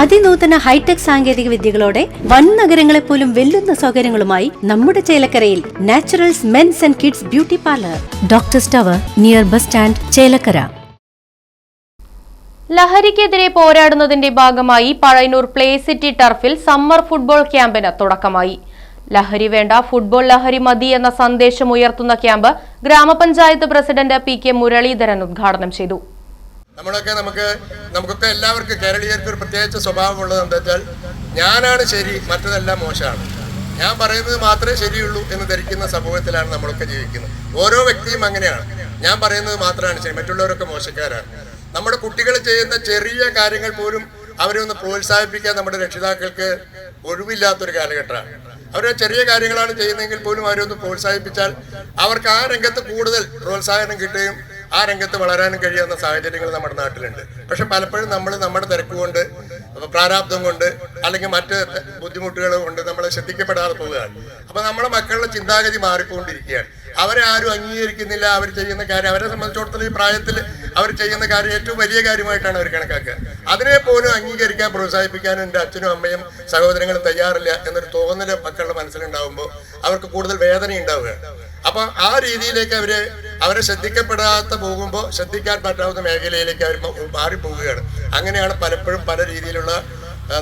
അതിനൂതന hi tech സാങ്കേതിക വിദ്യകളോടെ വൻ നഗരങ്ങളെ പോലും വെല്ലുന്ന സൗകര്യങ്ങളുമായി നമ്മുടെ ചേലക്കരയിൽ Naturals men's and kids beauty parlour. Doctor സ്റ്റവർ near bus stand Chelakkara. ലഹരിക്കെതിരെ പോരാടുന്നതിന്റെ ഭാഗമായി പഴയനൂർ പ്ലേ സിറ്റി ടർഫിൽ സമ്മർ ഫുട്ബോൾ ക്യാമ്പിന് തുടക്കമായി. ലഹരി വേണ്ട ഫുട്ബോൾ ലഹരി മതി എന്ന സന്ദേശം ഉയർത്തുന്ന ക്യാമ്പ് ഗ്രാമപഞ്ചായത്ത് പ്രസിഡന്റ് പി കെ മുരളീധരൻ ഉദ്ഘാടനം ചെയ്തു. നമ്മളൊക്കെ നമുക്ക് നമുക്കൊക്കെ എല്ലാവർക്കും കേരളീയർക്ക് ഒരു പ്രത്യേകിച്ച സ്വഭാവമുള്ളത് എന്താ വെച്ചാൽ ഞാനാണ് ശരി മറ്റതെല്ലാം മോശമാണ്. ഞാൻ പറയുന്നത് മാത്രമേ ശരിയുള്ളൂ എന്ന് ധരിക്കുന്ന സമൂഹത്തിലാണ് നമ്മളൊക്കെ ജീവിക്കുന്നത്. ഓരോ വ്യക്തിയും അങ്ങനെയാണ്. ഞാൻ പറയുന്നത് മാത്രമാണ് ശരി മറ്റുള്ളവരൊക്കെ മോശക്കാരാണ്. നമ്മുടെ കുട്ടികൾ ചെയ്യുന്ന ചെറിയ കാര്യങ്ങൾ പോലും അവരെ ഒന്ന് പ്രോത്സാഹിപ്പിക്കാൻ നമ്മുടെ രക്ഷിതാക്കൾക്ക് ഒഴിവില്ലാത്തൊരു കാലഘട്ടമാണ്. അവർ ചെറിയ കാര്യങ്ങളാണ് ചെയ്യുന്നതെങ്കിൽ പോലും അവരെ ഒന്ന് പ്രോത്സാഹിപ്പിച്ചാൽ അവർക്ക് ആ രംഗത്ത് കൂടുതൽ പ്രോത്സാഹനം കിട്ടുകയും ആ രംഗത്ത് വളരാനും കഴിയാവുന്ന സാഹചര്യങ്ങൾ നമ്മുടെ നാട്ടിലുണ്ട്. പക്ഷെ പലപ്പോഴും നമ്മൾ നമ്മുടെ തിരക്ക് കൊണ്ട് പ്രാരാബ്ദം കൊണ്ട് അല്ലെങ്കിൽ മറ്റ് ബുദ്ധിമുട്ടുകൾ കൊണ്ട് നമ്മൾ ശ്രദ്ധിക്കപ്പെടാതെ പോവുകയാണ്. അപ്പൊ നമ്മുടെ മക്കളുടെ ചിന്താഗതി മാറിക്കൊണ്ടിരിക്കുകയാണ്. അവരെ ആരും അംഗീകരിക്കുന്നില്ല അവർ ചെയ്യുന്ന കാര്യം അവരെ സംബന്ധിച്ചിടത്തോളം ഈ പ്രായത്തിൽ അവർ ചെയ്യുന്ന കാര്യം ഏറ്റവും വലിയ കാര്യമായിട്ടാണ് അവർ കണക്കാക്കുക. അതിനെ പോലും അംഗീകരിക്കാൻ പ്രോത്സാഹിപ്പിക്കാനും എന്റെ അച്ഛനും അമ്മയും സഹോദരങ്ങളും തയ്യാറില്ല എന്നൊരു തോന്നൽ മക്കളുടെ മനസ്സിലുണ്ടാകുമ്പോൾ അവർക്ക് കൂടുതൽ വേദന ഉണ്ടാവുകയാണ് അപ്പൊ ആ രീതിയിലേക്ക് അവർ അവരെ ശ്രദ്ധിക്കപ്പെടാത്ത പോകുമ്പോൾ ശ്രദ്ധിക്കാൻ പറ്റാവുന്ന മേഖലയിലേക്ക് അവർ മാറിപ്പോവുകയാണ് അങ്ങനെയാണ് പലപ്പോഴും പല രീതിയിലുള്ള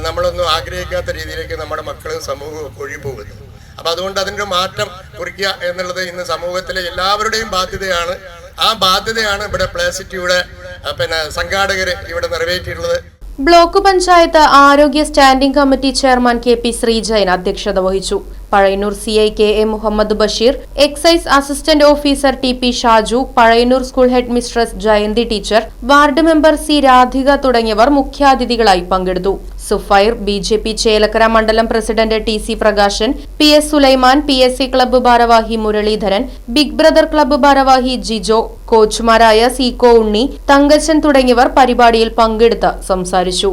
നമ്മളൊന്നും ആഗ്രഹിക്കാത്ത രീതിയിലേക്ക് നമ്മുടെ മക്കളും സമൂഹവും ഒഴുകിപ്പോകുന്നത് അപ്പം അതുകൊണ്ട് അതിന്റെ മാറ്റം കുറിക്കുക എന്നുള്ളത് ഇന്ന് സമൂഹത്തിലെ എല്ലാവരുടെയും ബാധ്യതയാണ്. ആ ബാധ്യതയാണ് ഇവിടെ പ്ലേ സിറ്റിയുടെ പിന്നെ സംഘാടകർ ഇവിടെ നിറവേറ്റിയിട്ടുള്ളത്. ബ്ലോക്ക് പഞ്ചായത്ത് ആരോഗ്യ standing committee chairman K P Sreejayan അധ്യക്ഷത വഹിച്ചു. Pazhayannur C I K A Muhammad Basheer excise assistant officer T P Shaju Pazhayannur school head mistress Jayanthi teacher ward member C Radhika തുടങ്ങിയവർ മുഖ്യാതിഥികളായി പങ്കെടുത്തു. Sufair B J P Chelakkara മണ്ഡലം president T C Prakashan P S Sulaiman P S C club ഭാരവാഹി Muraleedharan big brother club ഭാരവാഹി ജിജോ കോച്ചുമാരായ C കോ ഉണ്ണി തങ്കച്ചൻ തുടങ്ങിയവർ പരിപാടിയിൽ പങ്കെടുത്ത് സംസാരിച്ചു.